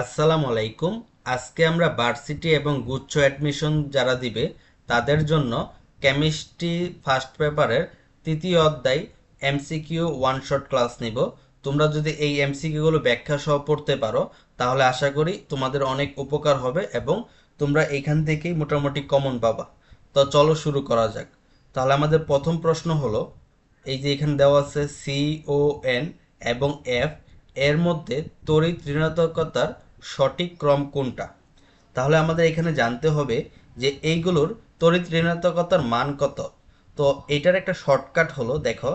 আসসালামু আলাইকুম আজকে আমরা ভার্সিটি এবং গুচ্ছ অ্যাডমিশন যারা দিবে, তাদের জন্য কেমিস্ট্রি ফার্স্ট পেপারের তৃতীয় অধ্যায় এমসিকিউ ওয়ান শট ক্লাস নিব। তোমরা যদি এই এমসিকিউগুলো ব্যাখ্যা সহ পড়তে পারো, তাহলে আশা করি তোমাদের অনেক উপকার হবে এবং তোমরা এখান থেকেই মোটামুটি কমন পাবা। তো চলো শুরু করা যাক। তাহলে আমাদের প্রথম প্রশ্ন হলো, এই যে এখানে দেওয়া আছে সি ও এন এবং এফ এর মধ্যে তড়িৎ ঋণাত্মকতার সঠিক ক্রম কোনটা? তাহলে আমাদের এখানে জানতে হবে যে এইগুলোর তড়িৎ ঋণাত্মকতার মান কত। তো এটার একটা শর্টকাট হলো, দেখো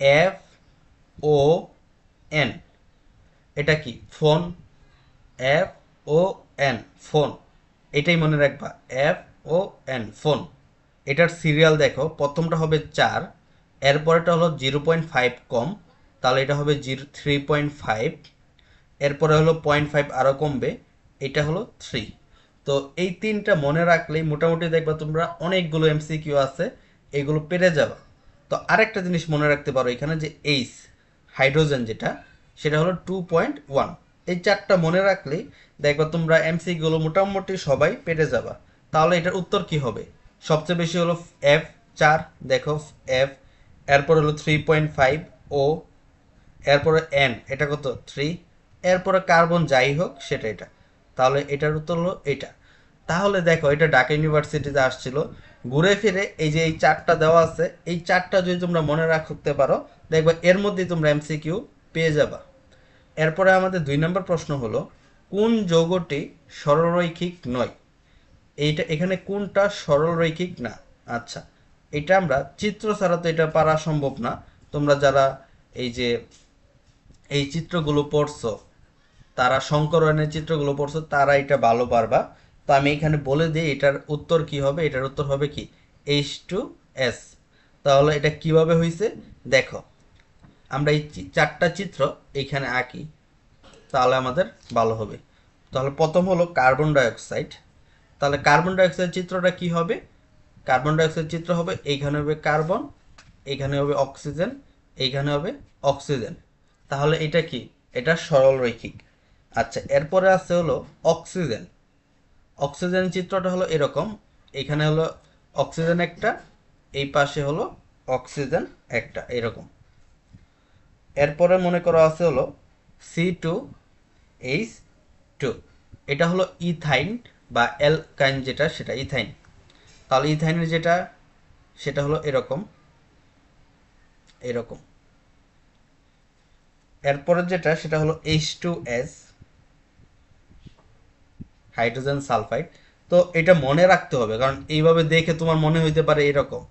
এফ ও এন এটা কি? Phone. F O N phone. এটাই মনে রাখবা এফ ও এন ফোন। এটার সিরিয়াল দেখো, প্রথমটা হবে চার এরপরেটা হলো জিরো পয়েন্ট ফাইভ কম, তাহলে এটা হবে জিরো থ্রি পয়েন্ট ফাইভ এরপরে হলো পয়েন্ট ফাইভ আরও কমবে, এটা হলো থ্রি তো এই তিনটা মনে রাখলেই মোটামুটি দেখবা তোমরা অনেকগুলো এমসিকিউ আছে, এগুলো পেরে যাবা। তো আরেকটা জিনিস মনে রাখতে পারো এখানে যে এইচ হাইড্রোজেন যেটা, সেটা হলো টু পয়েন্ট ওয়ান এই চারটা মনে রাখলেই দেখবা তোমরা এমসিগুলো মোটামুটি সবাই পেরে যাবা। তাহলে এটার উত্তর কি হবে? সবচেয়ে বেশি হলো এফ চার, দেখো এফ এরপর হলো থ্রি পয়েন্ট ফাইভ ও এরপরে এন এটা কত? থ্রি এরপরে কার্বন যাই হোক, সেটা এটা। তাহলে এটার উত্তর হলো এটা। তাহলে দেখো, এটা ঢাকা ইউনিভার্সিটিতে আসছিল। ঘুরে ফিরে এই যে এই চারটা দেওয়া আছে, এই চারটা যদি তোমরা মনে রাখতে পারো, দেখবে এর মধ্যে তোমরা এমসিকিউ পেয়ে যাবা। এরপরে আমাদের দুই নম্বর প্রশ্ন হলো, কোন যৌগটি সরলরৈখিক নয়? এইটা, এখানে কোনটা সরলরৈখিক না? আচ্ছা এটা আমরা, চিত্র ছাড়া তো এটা পারা সম্ভব না। তোমরা যারা এই যে, এই চিত্রগুলো পড়ছো তারা সংকরণের চিত্রগুলো পড়ছো, তারা এটা ভালো পারবা। তো আমি এখানে বলে দিই, এটার উত্তর কি হবে, এটার উত্তর হবে কি? এইচ টু এস তাহলে এটা কীভাবে হয়েছে দেখো, আমরা এই চারটা চিত্র এইখানে আঁকি, তাহলে আমাদের ভালো হবে। তাহলে প্রথম হলো কার্বন ডাইঅক্সাইড তাহলে কার্বন ডাইঅক্সাইড চিত্রটা কি হবে? কার্বন ডাইঅক্সাইড চিত্র হবে এইখানে হবে কার্বন এইখানে হবে অক্সিজেন এইখানে হবে অক্সিজেন তাহলে এটা কি? এটা সরল রৈখিক আচ্ছা এরপরে আছে হলো অক্সিজেন। অক্সিজেন চিত্রটা হলো এরকম। এখানে হলো অক্সিজেন একটা, এই পাশে হলো অক্সিজেন একটা, এরকম। এরপরে মনে করা আছে হলো সি টু এইচ টু এটা হলো ইথাইন বা অ্যালকাইন যেটা, সেটা ইথাইন। তাহলে ইথাইনের যেটা, সেটা হলো এরকম এরকম। এরপরে যেটা, সেটা হলো H two S hydrogen sulphide. তো এটা মনে রাখতে হবে, কারণ এইভাবে দেখে তোমার মনে হইতে পারে এরকম।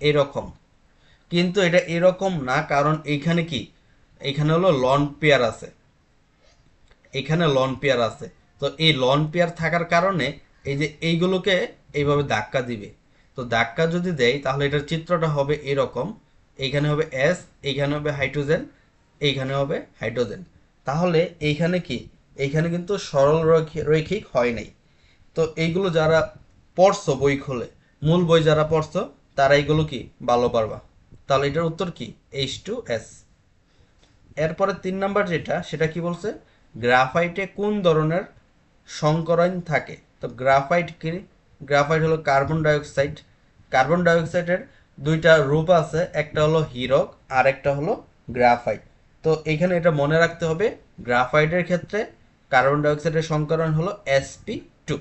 এরকম। কিন্তু এটা এরকম না, কারণ এইখানে কি? এখানে হলো লন পেয়ার আছে। এখানে লন পেয়ার আছে। তো এই লন পেয়ার থাকার কারণে এই যে এইগুলোকে এইভাবে ধাক্কা দিবে। তো ধাক্কা যদি দেয়, তাহলে এটার চিত্রটা হবে এরকম। এইখানে হবে এস এইখানে হবে হাইড্রোজেন এইখানে হবে হাইড্রোজেন। তাহলে এইখানে কি? এইখানে কিন্তু সরল রৈখি- রৈখিক হয় নাই। তো এইগুলো যারা পড়ছো বই খুলে, মূল বই যারা পড়ছো, তারা এইগুলো কি ভালো পারবা? তাহলে এটার উত্তর কি? এইচ টু এস এরপরে তিন নাম্বার যেটা, সেটা কি বলছে? গ্রাফাইটে কোন ধরনের সংকরণ থাকে? তো গ্রাফাইট কি? গ্রাফাইট হলো কার্বন ডাইঅক্সাইড। কার্বন ডাইঅক্সাইডের দুইটা রূপ আছে, একটা হলো হিরক আর একটা হলো গ্রাফাইট। তো এখানে এটা মনে রাখতে হবে, গ্রাফাইটের ক্ষেত্রে কার্বন ডাইঅক্সাইডের সংকরণ হলো এসপি টু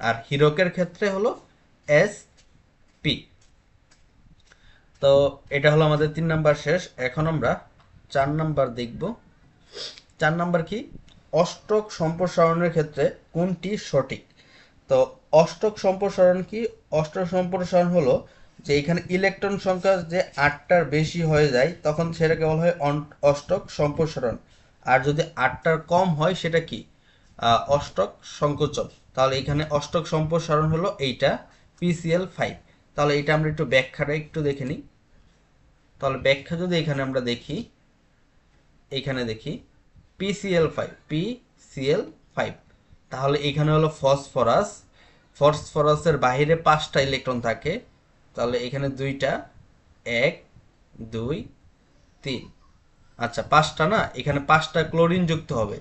আর হিরকের ক্ষেত্রে হলো এস পি তো এটা হলো আমাদের তিন নাম্বার শেষ। এখন আমরা চার নাম্বার দেখব। চার নাম্বার কি? অষ্টক সম্প্রসারণের ক্ষেত্রে কোনটি সঠিক? তো অষ্টক সম্প্রসারণ কি? অষ্টক সম্প্রসারণ হলো যে এখানে ইলেকট্রন সংখ্যা যে আটটার বেশি হয়ে যায়, তখন সেটাকে বলা হয় অষ্টক সম্প্রসারণ। আর যদি আটটার কম হয়, সেটা কি? অষ্টক সংকোচন তাহলে এখানে অষ্টক সম্প্রসারণ হলো এইটা পিসিএল ফাইভ তাহলে এটা আমরা একটু ব্যাখ্যাটা একটু দেখে নিই। তাহলে ব্যাখ্যা যদি এখানে আমরা দেখি, এখানে দেখি পিসিএল ফাইভ পিসিএল ফাইভ তাহলে এখানে হলো ফসফরাস। ফসফরাসের বাইরে পাঁচটা ইলেকট্রন থাকে। তাহলে এখানে দুইটা, এক, দুই, তিন। আচ্ছা পাঁচটা না? এখানে পাঁচটা ক্লোরিন যুক্ত হবে।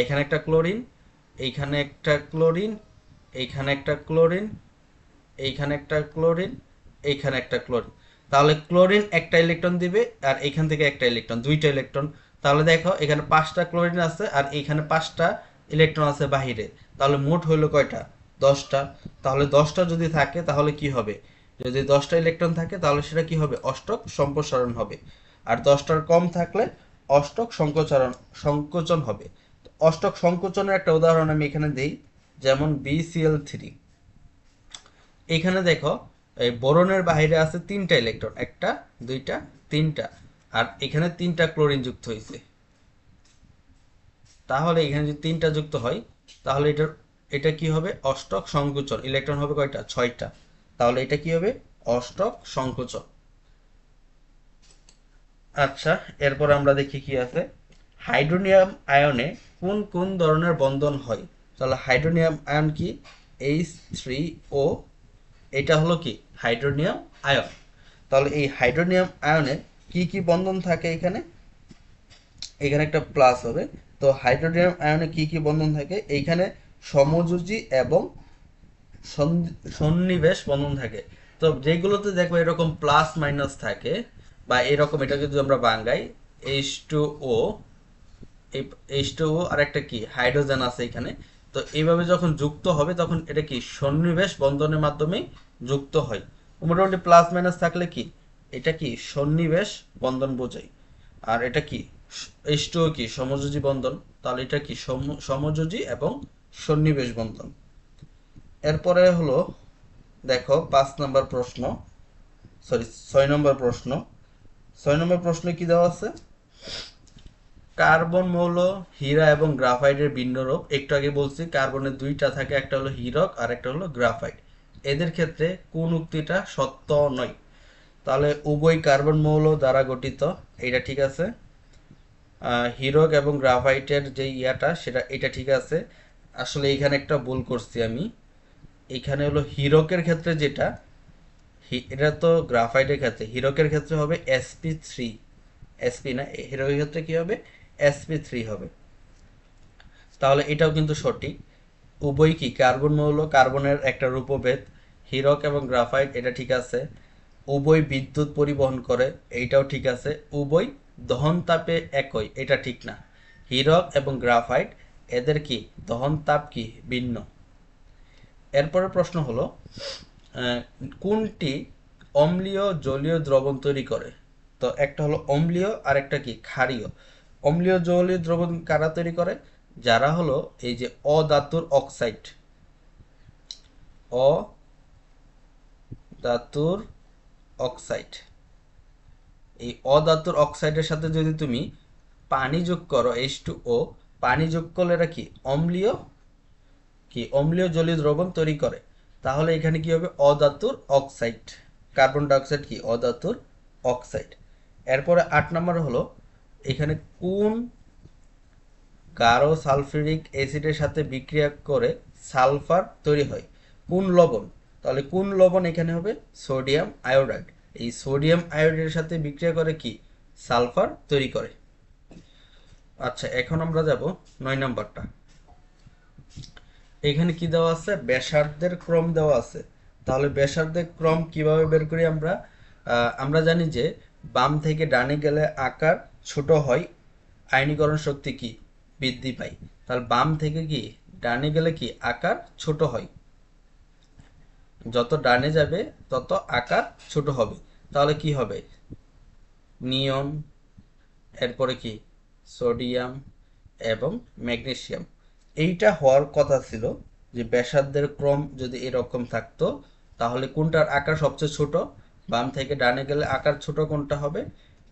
এখানে একটা ক্লোরিন এইখানে একটা ক্লোরিন এইখানে একটা ক্লোরিন এইখানে একটা ক্লোরিন এইখানে একটা ক্লোরিন তাহলে ক্লোরিন একটা ইলেকট্রন দিবে আর এখান থেকে একটা ইলেকট্রন দুইটা ইলেকট্রন তাহলে দেখো, এখানে পাঁচটা ক্লোরিন আছে আর এখানে পাঁচটা ইলেকট্রন আছে বাহিরে। তাহলে মোট হইল কয়টা? দশটা। তাহলে দশটা যদি থাকে, তাহলে কি হবে? যদি দশটা ইলেকট্রন থাকে, তাহলে সেটা কি হবে? অষ্টক সম্প্রসারণ হবে। আর দশটার কম থাকলে অষ্টক সংকোচন সংকোচন হবে। অষ্টক সংকোচনের একটা উদাহরণ আমি এখানে দেই, যেমন বিসিএল থ্রি এখানে দেখো, এই বোরনের বাইরে আছে তিনটা ইলেকট্রন, একটা, দুইটা, তিনটা, আর এখানে তিনটা ক্লোরিন যুক্ত হয়েছে তাহলে এখানে যদি তিনটা যুক্ত হয়, তাহলে এটার, এটা কি হবে? অষ্টক সংকোচন। ইলেকট্রন হবে কয়টা? ছয়টা। তাহলে এটা কি হবে? অষ্টক সংকোচন। আচ্ছা এরপর আমরা দেখি কি আছে। হাইড্রোনিয়াম আয়নে কোন কোন ধরনের বন্ধন হয়? তাহলে হাইড্রোনিয়াম আয়ন কি? এইচ থ্রি ও এটা হলো কি? Hydronium ion. তাহলে এই হাইড্রোনিয়াম আয়নে কি কি বন্ধন থাকে এখানে? এখানে একটা প্লাস হবে। তো হাইড্রোনিয়াম আয়নে কি কি বন্ধন থাকে? এইখানে সমযোজী এবং সন্নিবেশ বন্ধন থাকে। তো যেগুলোতে দেখব এরকম প্লাস মাইনাস থাকে বা এরকম এটাকে যদি আমরা বাঙ্গাই H two O H two O আর একটা কি হাইড্রোজেন আছে এখানে। তো এইভাবে যখন যুক্ত হবে, তখন এটা কি, সন্নিবেশ বন্ধনের মাধ্যমে যুক্ত হয়। মোটামুটি প্লাস মাইনাস থাকলে কি, এটা কি, সন্নিবেশ বন্ধন বোঝায়। আর এটা কি এইচ টু কি, সমযোজী বন্ধন। তাহলে এটা কি, সম- সমযোজী এবং সন্নিবেশ বন্ধন। এরপরে হলো, দেখো, পাঁচ নম্বর প্রশ্ন সরি ছয় নম্বর প্রশ্ন। ছয় নম্বর প্রশ্নে কি দেওয়া আছে? কার্বন মৌল, হীরা এবং গ্রাফাইটের ভিন্ন রূপ। একটু আগে বলছি, কার্বনের দুইটা থাকে, একটা হলো হীরক আর একটা হলো গ্রাফাইট। এদের ক্ষেত্রে কোন উক্তিটা সত্য নয়? তাহলে উভয় কার্বন মৌল দ্বারা গঠিত এটা ঠিক আছে। হীরক এবং গ্রাফাইটের যে ইয়াটা, সেটা, এটা ঠিক আছে। আসলে এখানে একটা ভুল করছি আমি। এখানে হলো হীরকের ক্ষেত্রে যেটা এটা তো গ্রাফাইটের ক্ষেত্রে, হীরকের ক্ষেত্রে হবে এসপি থ্রি এসপি না হীরকের ক্ষেত্রে কি হবে? এসপি থ্রি হবে। তাহলে এটাও কিন্তু সঠিক। উভয় কি? কার্বন মৌল, কার্বনের একটা রূপভেদ, হিরক এবং গ্রাফাইট, এটা ঠিক আছে। উভয় বিদ্যুৎ পরিবহন করে, এইটাও ঠিক আছে। উভয় দহন তাপে একই, এটা ঠিক না। হিরক এবং গ্রাফাইট, এদের কি? দহন তাপ কি? ভিন্ন। এরপরের প্রশ্ন হলো কোনটি অম্লীয় জলীয় দ্রবণ তৈরি করে? তো একটা হলো অম্লীয় আর একটা কি? ক্ষারীয়। অম্লীয় জলীয় দ্রবণ কারা তৈরি করে? যারা হলো এই যে অধাতুর অক্সাইড। অ ধাতুর অক্সাইড। এই অধাতুর অক্সাইডের সাথে যদি তুমি পানি যোগ করো এইচ টু ও পানি যোগ করলে এটা কি? অম্লীয়? কি? অম্লীয় জলীয় দ্রবণ তৈরি করে। তাহলে এখানে কি হবে? অধাতুর অক্সাইড কার্বন ডাইঅক্সাইড কি? অধাতুর অক্সাইড এরপরে আট নম্বর হলো, এখানে কোন গাঢ় সালফিউরিক অ্যাসিডের সাথে বিক্রিয়া করে সালফার তৈরি হয়? কোন লবণ? তাহলে কোন লবণ এখানে হবে? Sodium iodide. এই সোডিয়াম আয়োডাইডের সাথে বিক্রিয়া করে কি? সালফার তৈরি করে। আচ্ছা এখন আমরা যাব নয় নাম্বারটা। এখানে কি দেওয়া আছে? ব্যাসার্ধের ক্রম দেওয়া আছে। তাহলে ব্যাসার্ধের ক্রম কীভাবে বের করি আমরা? আমরা জানি যে বাম থেকে ডানে গেলে আকার ছোট হয়, আয়নীকরণ শক্তি কি? বৃদ্ধি পায়। তাহলে বাম থেকে কি, ডানে গেলে কি, আকার ছোট হয়। যত ডানে যাবে, তত আকার ছোট হবে। তাহলে কি হবে? নিয়ন এরপরে কি? সোডিয়াম এবং ম্যাগনেসিয়াম। এইটা হওয়ার কথা ছিল যে ব্যাসার্ধের ক্রম যদি এরকম থাকতো, তাহলে কোনটার আকার সবচেয়ে ছোট? বাম থেকে ডানে গেলে আকার ছোট কোনটা হবে?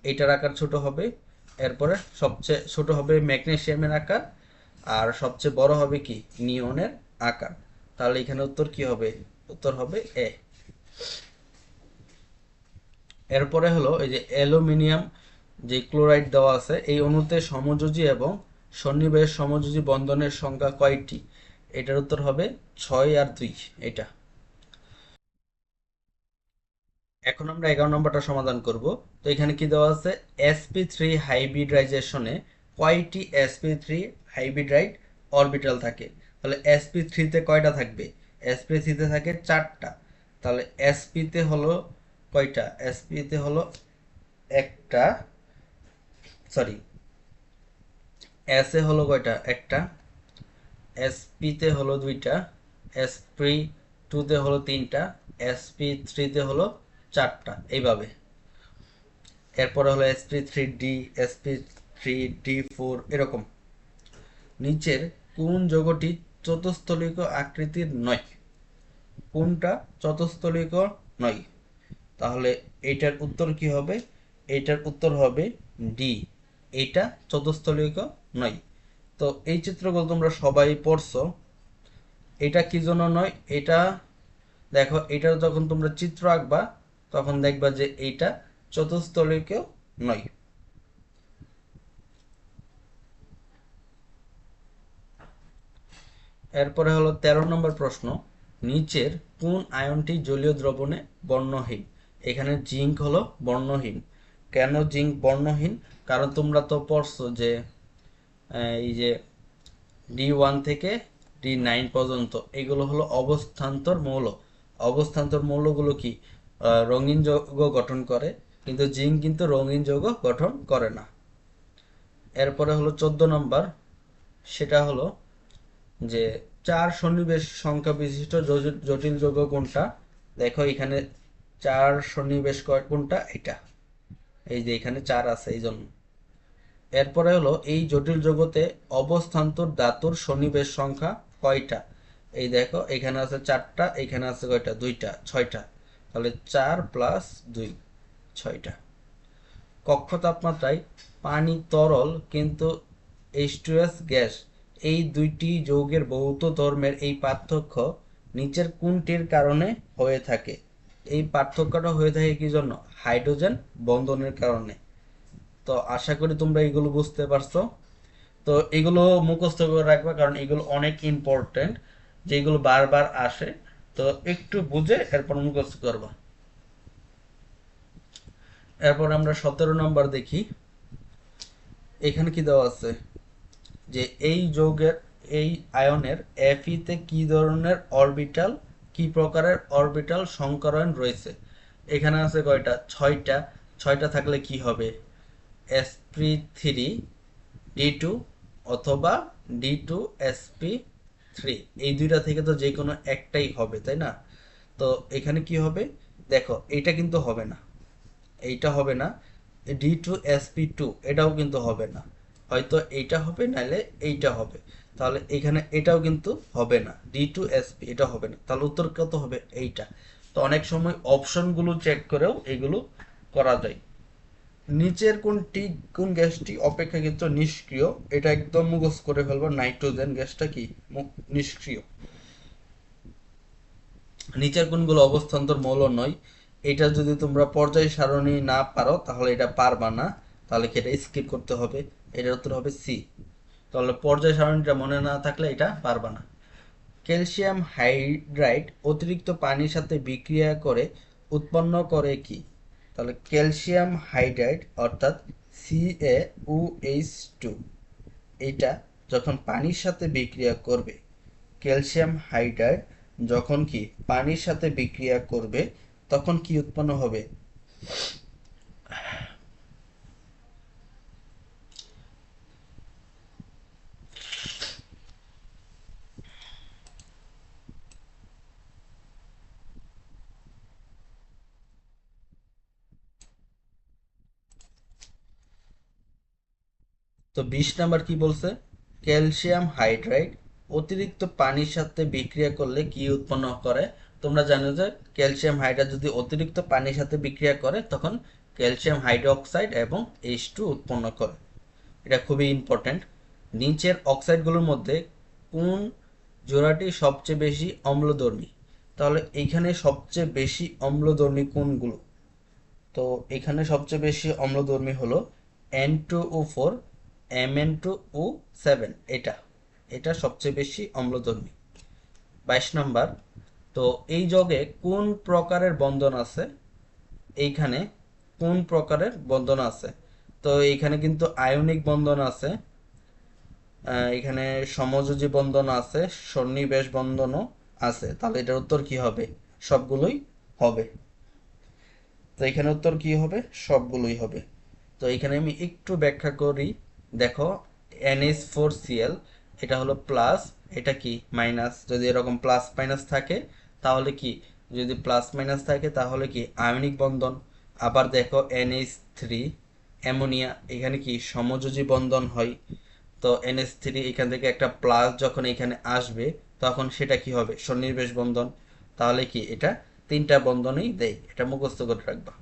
এইটার আকার ছোট হবে। এরপরে সবচেয়ে ছোট হবে ম্যাগনেশিয়ামের আকার। আর সবচেয়ে বড় হবে কি? নিয়নের আকার। তাহলে এখানে উত্তর কি হবে? উত্তর হবে এ এরপরে হলো এই যে অ্যালুমিনিয়াম যে ক্লোরাইড দেওয়া আছে, এই অণুতে সমযোজী এবং সন্নিবেশ সমযোজী বন্ধনের সংখ্যা কয়টি? এটার উত্তর হবে ছয় আর দুই। এটা। এখন আমরা এগারো নম্বরটা সমাধান করব। তো এখানে কি দেওয়া আছে? এসপি থ্রি হাইব্রিডাইজেশনে কয়টি এসপি থ্রি হাইব্রিডাইড অরবিটাল থাকে? তাহলে এসপি থ্রিতে কয়টা থাকবে? এসপি থ্রিতে থাকে চারটা। তাহলে এসপিতে হলো কয়টা? এসপিতে হলো একটা সরি এস এ হলো কয়টা? একটা। এসপিতে হলো দুইটা। এসপি টুতে হলো তিনটা। এসপি থ্রিতে হলো চারটা। এইভাবে। এরপরে হলো SP three D SP three D four এরকম। নিচের কোন যৌগটি চতুস্থলিক আকৃতির নয়? কোনটা চতুস্থলিক নয়? তাহলে এটার উত্তর কি হবে? এটার উত্তর হবে ডি এইটা চতুস্থলিক নয়। তো এই চিত্রগুলো তোমরা সবাই পড়ছো। এটা কি জন্য নয়? এটা দেখো, এটা যখন তোমরা চিত্র আঁকবা, তখন দেখবা যে এইটা চতুস্থলিকেও নয়। এরপরে হলো তেরো নম্বর প্রশ্ন, নিচের কোন আয়নটি জলীয় দ্রবণে বর্ণহীন? এখানে জিঙ্ক হলো বর্ণহীন। কেন জিঙ্ক বর্ণহীন? কারণ তোমরা তো পড়ছো যে এই যে ডি ওয়ান থেকে ডি নাইন পর্যন্ত, এগুলো হলো অবস্থান্তর মৌল। অবস্থান্তর মৌলগুলো কি? রঙিন যৌগ গঠন করে, কিন্তু জিঙ্ক কিন্তু রঙিন যৌগ গঠন করে না। এরপরে হলো চোদ্দ নম্বর, সেটা হলো যে চার সন্নিবেশ সংখ্যা বিশিষ্ট জটিল যৌগ কোনটা? দেখো এখানে চার সন্নিবেশ কোনটা? এটা এই যে এখানে চার আছে এই জন্য এরপরে হলো এই জটিল জগতে অবস্থান্তর ধাতুর সন্নিবেশ সংখ্যা কয়টা? এই দেখো, এখানে আছে চারটা, এখানে আছে কয়টা? দুইটা, ছয়টা। তাহলে চার প্লাস দুই, ছয়টা। কক্ষ তাপমাত্রায় পানি তরল কিন্তু এইচ গ্যাস, এই দুইটি যৌগের ভৌত ধর্মের এই পার্থক্য নিচের কোনটির কারণে হয়ে থাকে? এই পার্থক্যটা হয়ে থাকে কি জন্য? হাইড্রোজেন বন্ধনের কারণে। তো আশা করি তোমরা এগুলো বুঝতে পারছ। তো এগুলো মুখস্থ করে রাখবা, কারণ এগুলো অনেক ইম্পর্টেন্ট যেগুলো বারবার আসে। তো একটু বুঝে এরপর মুখস্থ করবা। এরপর আমরা সতেরো নম্বর দেখি। এখানে কি দেওয়া আছে? যে এই যৌগের, এই আয়নের এফিতে কি ধরনের অরবিটাল কি প্রকারের অরবিটাল সংকরণ রয়েছে? এখানে আছে কয়টা? ছয়টা। ছয়টা থাকলে কি হবে? এসপি থ্রি ডি টু অথবা ডি টু এসপি থ্রি এই দুইটা থেকে তো যে কোনো একটাই হবে, তাই না? তো এখানে কি হবে? দেখো, এইটা কিন্তু হবে না। এইটা হবে না। ডি টু এসপি টু এটাও কিন্তু হবে না। হয়তো এইটা হবে নাহলে এইটা হবে। তাহলে এখানে এটাও কিন্তু হবে না। ডি টু এটা হবে না। তাহলে উত্তর কত হবে? এইটা। তো অনেক সময় অপশনগুলো চেক করেও এগুলো করা যায়। নিচের কোনটি, কোন গ্যাসটি অপেক্ষাকৃত নিষ্ক্রিয়? এটা একদম মুখস্থ করে ফেলব। নাইট্রোজেন গ্যাসটা কি? নিষ্ক্রিয়। নিচের কোনগুলো অবস্থান্তর মৌল নয়। এটা যদি তোমরা পর্যায় সারণী না পারো, তাহলে এটা পারবা না। তাহলে এটা স্কিপ করতে হবে? এটার উত্তর হবে সি। তাহলে পর্যায় সারণীটা মনে না থাকলে এটা পারবা না। ক্যালসিয়াম হাইড্রাইড অতিরিক্ত পানির সাথে বিক্রিয়া করে উৎপন্ন করে কি? তাহলে ক্যালসিয়াম হাইড্রাইড অর্থাৎ সিএউএইচ টু এটা যখন পানির সাথে বিক্রিয়া করবে, ক্যালসিয়াম হাইড্রাইড যখন কি পানির সাথে বিক্রিয়া করবে, তখন কি উৎপন্ন হবে? তো বিশ নাম্বার কি বলছে? ক্যালসিয়াম হাইড্রাইড অতিরিক্ত পানির সাথে বিক্রিয়া করলে কি উৎপন্ন করে? তোমরা জানো যে ক্যালসিয়াম হাইড্রাইড যদি অতিরিক্ত পানির সাথে বিক্রিয়া করে, তখন ক্যালসিয়াম হাইড্রোক্সাইড এবং এইচ টু উৎপন্ন করে। এটা খুবই ইম্পর্টেন্ট নিচের অক্সাইডগুলোর মধ্যে কোন জোড়াটি সবচেয়ে বেশি অম্লধর্মী? তাহলে এইখানে সবচেয়ে বেশি অম্লধর্মী কোনগুলো? তো এখানে সবচেয়ে বেশি অম্লধর্মী হলো N two O four M N two O seven এটা। এটা সবচেয়ে বেশি অম্লধর্মী। বাইশ নম্বর, তো এই যোগে কোন প্রকারের বন্ধন আছে? এইখানে কোন প্রকারের বন্ধন আছে? তো এইখানে কিন্তু আয়নিক বন্ধন আছে এখানে সমযোজী বন্ধন আছে, সন্নিবেশ বন্ধনও আছে। তাহলে এটার উত্তর কি হবে? সবগুলোই হবে। তো এখানে উত্তর কি হবে? সবগুলোই হবে। তো এখানে আমি একটু ব্যাখ্যা করি। দেখো এনএস ফোর সিএল এটা হলো প্লাস এটা কি মাইনাস যদি এরকম প্লাস মাইনাস থাকে, তাহলে কি? যদি প্লাস মাইনাস থাকে, তাহলে কি? আয়নিক বন্ধন। আবার দেখো এনএস থ্রি অ্যামোনিয়া, এখানে কি? সমযোজী বন্ধন হয়। তো এনএস থ্রি এখান থেকে একটা প্লাস যখন এখানে আসবে, তখন সেটা কি হবে? সন্নিবেশ বন্ধন। তাহলে কি? এটা তিনটা বন্ধনই দেয়। এটা মুখস্থ করে রাখবা।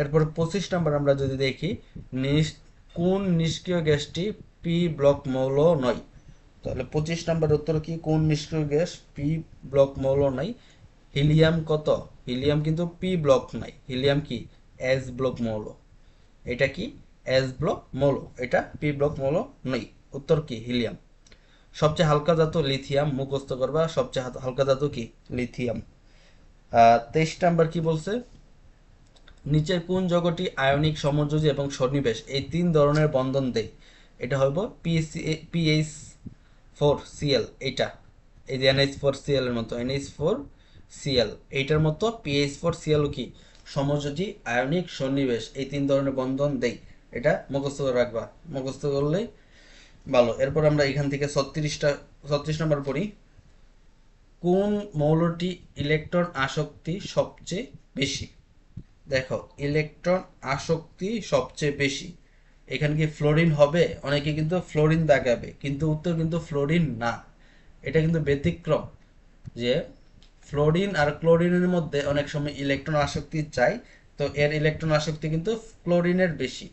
এরপর পঁচিশ নাম্বার আমরা যদি দেখি কোন নিষ্ক্রিয় গ্যাসটি পি ব্লক মৌল নয়? তাহলে পঁচিশ নাম্বার উত্তর কি? কোন নিষ্ক্রিয় গ্যাস পি ব্লক মৌল নয়? হিলিয়াম কত? হিলিয়াম কিন্তু পি ব্লক নাই হিলিয়াম কি? এস ব্লক মৌল। এটা কি? এস ব্লক মৌল। এটা পি ব্লক মৌল নয়। উত্তর কি? হিলিয়াম। সবচেয়ে হালকা ধাতু লিথিয়াম মুখস্থ করবা। সবচেয়ে হালকা ধাতু কি? লিথিয়াম। তেইশ নাম্বার কি বলছে? নিচের কোন যৌগটি আয়নিক সমযোজী এবং সন্নিবেশ? এই তিন ধরনের বন্ধন দেয় এটা হইব পিএসসি পিএইচ ফোর সিএল এটা এই যে এনএইচ ফোর সিএল এর মতো এনএইচ ফোর সিএল এইটার মতো পিএইচ ফোর সিএল কি? সমযোজী, আয়নিক, সন্নিবেশ। এই তিন ধরনের বন্ধন দেয় এটা মুখস্থ করে রাখবা। মুখস্থ করলেই ভালো। এরপর আমরা এখান থেকে ছত্রিশটা, ছত্রিশ নম্বর পড়ি। কোন মৌলটি ইলেকট্রন আসক্তি সবচেয়ে বেশি? দেখো, ইলেকট্রন আসক্তি সবচেয়ে বেশি। এখানে কি ফ্লোরিন হবে? অনেকে কিন্তু ফ্লোরিন দাগাবে কিন্তু উত্তর কিন্তু ফ্লোরিন না। এটা কিন্তু ব্যতিক্রম যে ফ্লোরিন আর ক্লোরিনের মধ্যে অনেক সময় ইলেকট্রন আসক্তি চাই, তো এর ইলেকট্রন আসক্তি কিন্তু ক্লোরিনের বেশি।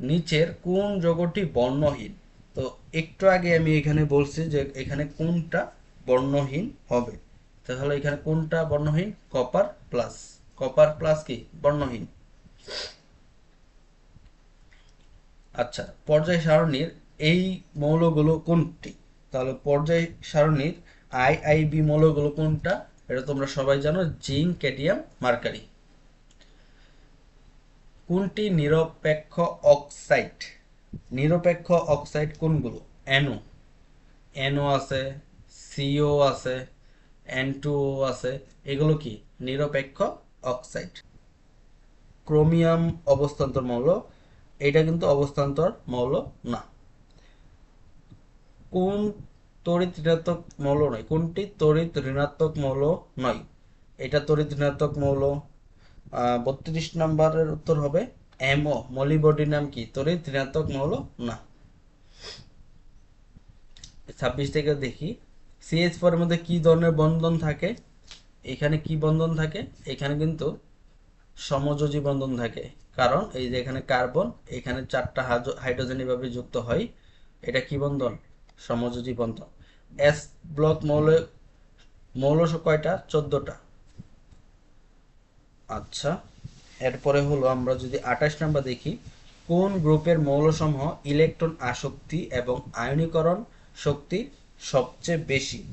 নিচের কোন যৌগটি বর্ণহীন? তো একটু আগে আমি এখানে বলছি যে এখানে কোনটা বর্ণহীন হবে। তাহলে এখানে কোনটা বর্ণহীন? Copper plus. কপার প্লাস কি? বর্ণহীন। আচ্ছা পর্যায় সারণীর এই মৌলগুলো কোনটি? তাহলে পর্যায় সারণীর আই আই, বি মৌলগুলো কোনটা? এটা তোমরা সবাই জানো, জিঙ্ক, ক্যাডিয়াম, মার্কারি। কোনটি নিরপেক্ষ অক্সাইড? নিরপেক্ষ অক্সাইড কোনগুলো? অ্যানো অ্যানো আছে, সিও আছে, এন আছে। এগুলো কি? নিরপেক্ষ অক্সাইড ক্রোমিয়াম অবস্থান্তর মৌল, এটা কিন্তু অবস্থান্তর মৌল না। কোন তড়িৎ ঋণাত্মক মৌল নয়, কোনটি তড়িৎ ঋণাত্মক মৌল নয়, এটা তড়িৎ ঋণাত্মক মৌল। বত্রিশ নম্বরের উত্তর হবে এমও মলিবডিনাম কি? তড়িৎ ঋণাত্মক মৌল না। ছাব্বিশ থেকে দেখি সিএইচ ফোর এর মধ্যে কি ধরনের বন্ধন থাকে? এখানে কি বন্ধন থাকে? এখানে কিন্তু সমযোজী বন্ধন থাকে। কারণ এই যে এখানে কার্বন, এখানে চারটা হাইড্রোজেন এভাবে যুক্ত হয়। এটা কি বন্ধন? সমযোজী বন্ধন। এস ব্লক মৌল মৌল কয়টা? চোদ্দটা। আচ্ছা এরপরে হলো আমরা যদি আঠাশ নাম্বার দেখি। কোন গ্রুপের মৌলসমূহ ইলেকট্রন আসক্তি এবং আয়নীকরণ শক্তি সবচেয়ে বেশি?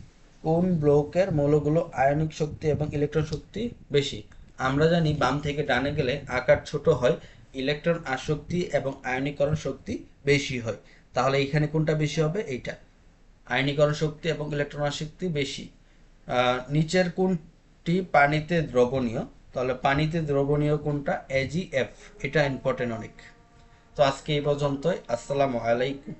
কোন ব্লকের মৌলগুলো আয়নিক শক্তি এবং ইলেকট্রন শক্তি বেশি? আমরা জানি বাম থেকে ডানে গেলে আকার ছোট হয়, ইলেকট্রন আসক্তি এবং আয়নীকরণ শক্তি বেশি হয়। তাহলে এখানে কোনটা বেশি হবে? এইটা। আয়নীকরণ শক্তি এবং ইলেকট্রন আসক্তি বেশি। নিচের কোনটি পানিতে দ্রবণীয়? তাহলে পানিতে দ্রবণীয় কোনটা? এজিএফ এটা ইম্পর্টেন্ট অনেক। তো আজকে এই পর্যন্তই। আসসালামু আলাইকুম।